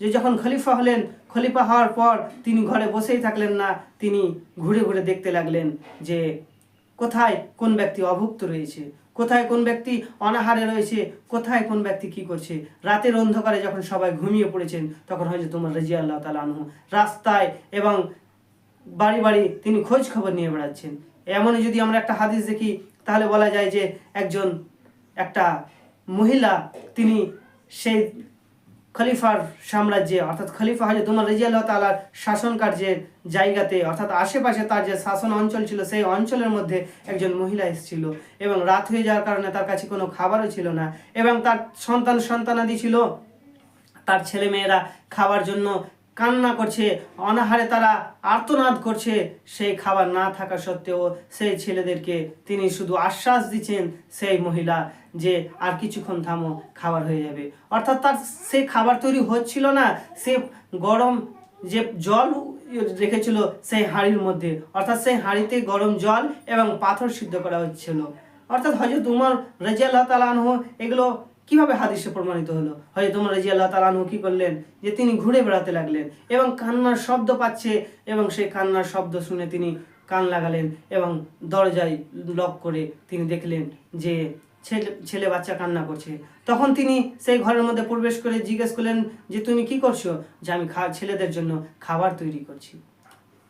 যে যখন খলিফা হলেন, খলিফা হওয়ার পর তিনি ঘরে বসেই থাকলেন না, তিনি ঘুরে ঘুরে দেখতে লাগলেন যে কোথায় কোন ব্যক্তি অভুক্ত রয়েছে, কোথায় কোন ব্যক্তি অনাহারে রয়েছে, কোথায় কোন ব্যক্তি কি করছে। রাতের অন্ধকারে যখন সবাই ঘুমিয়ে পড়েছেন, তখন হয়তো তোমার রাজিয়া আল্লাহ তালা আনহু রাস্তায় এবং বাড়ি বাড়ি তিনি খোঁজ খবর নিয়ে বেড়াচ্ছেন। এমনই যদি আমরা একটা হাদিস দেখি, তাহলে বলা যায় যে একজন একটা মহিলা, তিনি সেই খলিফার সাম্রাজ্যে, অর্থাৎ খলিফা হজরত তোমার রাজি আল্লাহ তালার শাসন কার্যের জায়গাতে, অর্থাৎ আশেপাশে তার যে শাসন অঞ্চল ছিল, সেই অঞ্চলের মধ্যে একজন মহিলা এসেছিল এবং রাত হয়ে যাওয়ার কারণে তার কাছে কোনো খাবারও ছিল না এবং তার সন্তান সন্তানাদি ছিল। তার ছেলে মেয়েরা খাওয়ার জন্য কান্না করছে, অনাহারে তারা আর্তনাদ করছে। সেই খাবার না থাকা সত্ত্বেও সেই ছেলেদেরকে তিনি শুধু আশ্বাস দিচ্ছেন সেই মহিলা যে আর কিছুক্ষণ থামো, খাবার হয়ে যাবে। অর্থাৎ তার সেই খাবার তৈরি হচ্ছিল না, সে গরম যে জল রেখেছিল সেই হাঁড়ির মধ্যে। অর্থাৎ সেই হাঁড়িতে গরম জল এবং পাথর সিদ্ধ করা হচ্ছিল। অর্থাৎ হজরত উমর রাজিয়াল্লাহ তালানহ এগুলো কীভাবে হাদিসে প্রমাণিত হলো? হয়তো তোমার রাজি আল্লাহ তালানহু কি করলেন? যে তিনি ঘুরে বেড়াতে লাগলেন এবং কান্নার শব্দ পাচ্ছে এবং সেই কান্নার শব্দ শুনে তিনি কান লাগালেন এবং দরজায় লক করে তিনি দেখলেন যে ছেলে ছেলে বাচ্চা কান্না করছে। তখন তিনি সেই ঘরের মধ্যে প্রবেশ করে জিজ্ঞেস করলেন যে, তুমি কি করছ? যে আমি খা, ছেলেদের জন্য খাবার তৈরি করছি।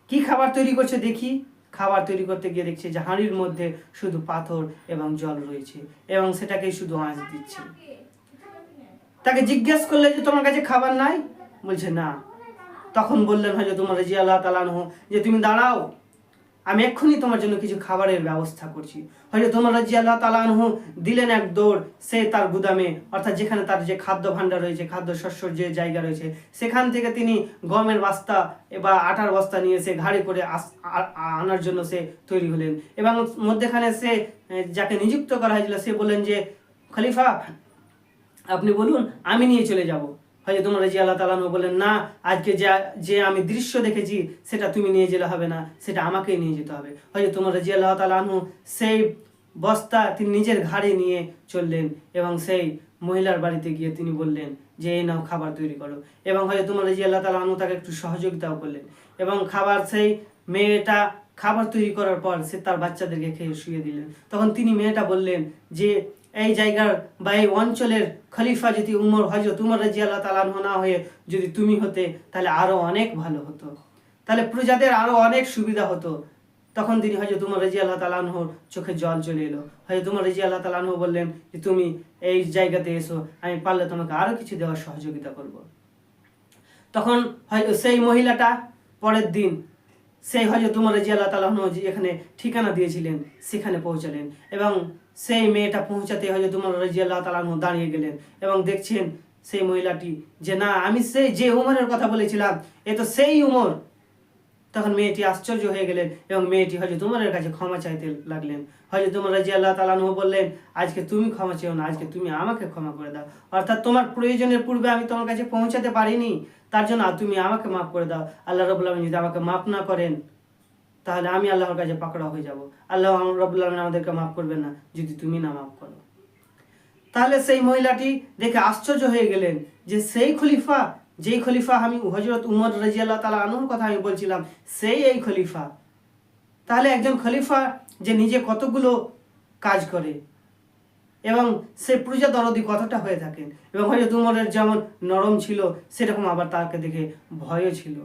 কি খাবার তৈরি করছে দেখি। খাবার তৈরি করতে গিয়ে দেখছে যে হাঁড়ির মধ্যে শুধু পাথর এবং জল রয়েছে এবং সেটাকেই শুধু আঁচ দিচ্ছে। তাকে জিজ্ঞেস করলে যে, তোমার কাছে খাবার নাই? বলছে, না। তখন বললেন হয়তো তোমার রাজিয়া আল্লাহ তালানহ যে, তুমি দাঁড়াও। আমি এক্ষুনি তোমার জন্য কিছু খাবারের ব্যবস্থা করছি। হয়তো তোমার রাজি আল্লাহ তালানহ দিলেন এক দৌড়, সে তার গুদামে, অর্থাৎ যেখানে তার যে খাদ্য ভাণ্ডার রয়েছে, খাদ্য শস্যর যে জায়গা রয়েছে, সেখান থেকে তিনি গমের বস্তা বা আটার বস্তা নিয়ে সে ঘাড়ে করে আনার জন্য সে তৈরি হলেন। এবং মধ্যেখানে সে যাকে নিযুক্ত করা হয়েছিল, সে বললেন যে, খলিফা, আপনি বলুন, আমি নিয়ে চলে যাব। হয়তো তোমার রাজি আল্লাহ তালানু বললেন না, আজকে যা, যে আমি দৃশ্য দেখেছি, সেটা তুমি নিয়ে গেলে হবে না, সেটা আমাকেই নিয়ে যেতে হবে। হয়তো তোমার রাজি আল্লাহ তালানু সেই বস্তা তিনি নিজের ঘাড়ে নিয়ে চললেন এবং সেই মহিলার বাড়িতে গিয়ে তিনি বললেন যে, এই নাও খাবার তৈরি করো। এবং হয়তো তোমার রাজি আল্লাহ তালানু তাকে একটু সহযোগিতাও করলেন এবং খাবার, সেই মেয়েটা খাবার তৈরি করার পর সে তার বাচ্চাদেরকে খেয়ে শুয়ে দিলেন। তখন তিনি মেয়েটা বললেন যে এই জায়গার বা এই অঞ্চলের খলিফা যদি উমর হজরত উমর রাজি আল্লাহ তালান না হয়ে যদি তুমি হতে, তাহলে আরও অনেক ভালো হতো। তাহলে প্রজাদের আরও অনেক সুবিধা হতো। তখন তিনি হয়তো তোমার রাজি আল্লাহ তালানহর চোখে জল চলে এলো। হয়তো তোমার রাজি আল্লাহ তালানহ বললেন যে, তুমি এই জায়গাতে এসো, আমি পারলে তোমাকে আরও কিছু দেওয়ার সহযোগিতা করব। তখন হয়তো সেই মহিলাটা পরের দিন সেই হয়তো তোমার রাজি আল্লাহ তালাহ এখানে ঠিকানা দিয়েছিলেন, সেখানে পৌঁছালেন এবং সেই মেয়েটা পৌঁছাতে হয়তো তোমার রাজি আল্লাহ তালাহ দাঁড়িয়ে গেলেন এবং দেখছেন সেই মহিলাটি যে না, আমি সেই যে উমরের কথা বলেছিলাম, এ তো সেই উমর। তখন মেয়েটি আশ্চর্য হয়ে গেলেন এবং মেয়েটি হয়তো তোমার কাছে ক্ষমা চাইতে লাগলেন। হয়তো তোমার রাজি আল্লাহ তালানহ বললেন, আজকে তুমি ক্ষমা চেও না, আজকে তুমি আমাকে ক্ষমা করে দাও। অর্থাৎ তোমার প্রয়োজনের পূর্বে আমি তোমার কাছে পৌঁছাতে পারিনি। তার জন্য তুমি আমাকে মাফ করে দাও। আল্লাহ রবুল্লাহ যদি আমাকে মাফ না করেন তাহলে আমি আল্লাহর কাছে পাকড়া হয়ে যাব। আল্লাহ রবুল্লাহ আমাদেরকে মাফ করবে না, যদি তুমি না মাফ করো। তাহলে সেই মহিলাটি দেখে আশ্চর্য হয়ে গেলেন যে সেই খলিফা, যেই খলিফা আমি হজরত উমর রাজিয়াল্লাহ তালা আনুর কথা আমি বলছিলাম, সেই এই খলিফা। তাহলে একজন খলিফা যে নিজে কতগুলো কাজ করে এবং সে প্রজা দরদি কতটা হয়ে থাকেন এবং হয়তো উমরের যেমন নরম ছিল, সেরকম আবার তাকে দেখে ভয়ও ছিল।